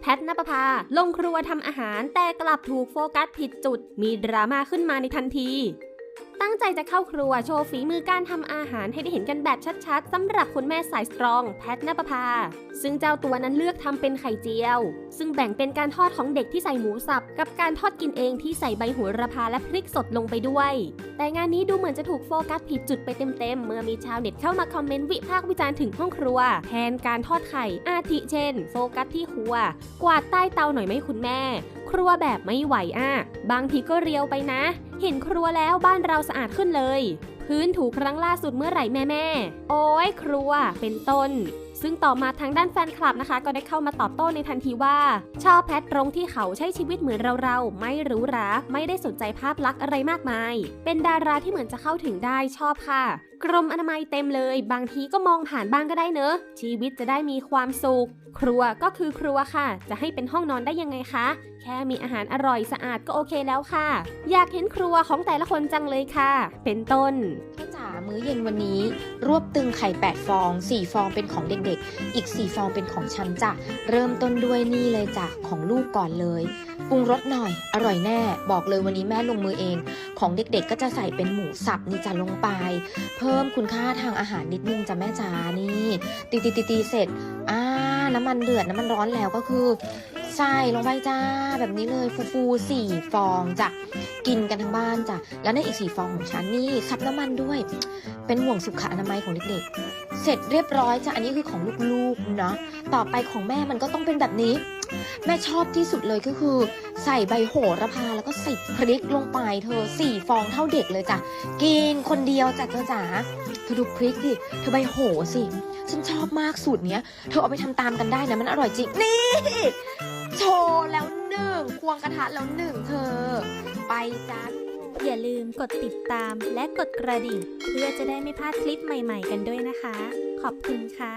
แพทนปภาลงครัวทำอาหารแต่กลับถูกโฟกัสผิดจุด มีดราม่าขึ้นมาในทันที ตั้งใจจะเข้าครัวโชว์ฝีมือการทำอาหารให้ได้เห็นกันแบบชัดๆสำหรับคุณแม่สายสตรองแพทนปภา ซึ่งเจ้าตัวนั้นเลือกทำเป็นไข่เจียว ซึ่งแบ่งเป็นการทอดของเด็กที่ใส่หมูสับ กับการทอดกินเองที่ใส่ใบโหระพาและพริกสดลงไปด้วย แต่งานนี้ดูเหมือนจะถูกโฟกัสผิดจุดไปเต็มๆ เมื่อมีชาวเน็ตเข้ามาคอมเมนต์วิพากษ์วิจารณ์ถึงห้องครัว แทนการทอดไข่อาทิเช่น โฟกัสที่ครัว กวาดใต้เตาหน่อยไหมคุณแม่ ครัวแบบไม่ไหวอะบางทีก็เรียวไปนะ เห็นครัวแล้วบ้านเราสะอาดขึ้นเลย พื้นถูครั้งล่าสุดเมื่อไหร่แม่แม่ โอ้ยครัวเป็นต้น ซึ่งต่อมาทางด้านแฟนคลับนะคะ ก็ได้เข้ามาตอบโต้ในทันทีว่า ชอบแพทตรงที่เขาใช้ชีวิตเหมือนเราๆไม่หรูหราไม่ได้สนใจภาพลักษณ์อะไรมากมาย เป็นดาราที่เหมือนจะเข้าถึงได้ชอบค่ะ กรมอนามัยเต็มเลย บางทีก็มองผ่านบ้างก็ได้เนอะ ชีวิตจะได้มีความสุข ครัวก็คือครัวค่ะ จะให้เป็นห้องนอนได้ยังไงคะ แค่มีอาหารอร่อยสะอาดก็โอเคแล้วค่ะ อยากเห็นครัวของแต่ละคนจังเลยค่ะ เป็นต้นามื้อเย็นวันนี้ รวบตึงไข่ 8 ฟอง 4 ฟองเป็นของเด็กๆ อีก 4 ฟองเป็นของฉันจ้ะ เริ่มต้นด้วยนี่เลยจ้ะ ของลูกก่อนเลยปรุงรสหน่อย อร่อยแน่ บอกเลยวันนี้แม่ลงมือเอง ของเด็กๆก็จะใส่เป็นหมูสับนี่จ้ะลงไป เพิ่มคุณค่าทางอาหารนิดนึงจ้ะแม่จ๋านี่ตีตีตีเสร็จอ่าน้ำมันเดือดน้ำมันร้อนแล้วก็คือ ใส่ลงไปจ้าแบบนี้เลยฟูฟูสี่ฟองจ้ะกินกันทั้งบ้านจ้ะแล้วในอีกสี่ฟองของฉันนี่ซับน้ำมันด้วย เป็นห่วงสุขอนามัยของเด็กๆ เสร็จเรียบร้อยจ้ะอันนี้คือของลูกๆเนาะต่อไปของแม่มันก็ต้องเป็นแบบนี้ แม่ชอบที่สุดเลยก็คือ ใส่ใบโหระพาแล้วก็ใส่พริกลงไปเธอสี่ฟองเท่าเด็กเลยจ้ะกินคนเดียวจ้ะเธอจ๋าเธอดูพริกดิเธอใบโหสิฉันชอบมากสูตรเนี้ย เธอเอาไปทำตามกันได้นะมันอร่อยจริงนี่ โชว์แล้วหนึ่งควงกระทะแล้วหนึ่งเธอ ไปจ้าอย่าลืมกดติดตามและกดกระดิ่ง เพื่อจะได้ไม่พลาดคลิปใหม่ๆกันด้วยนะคะ ขอบคุณค่ะ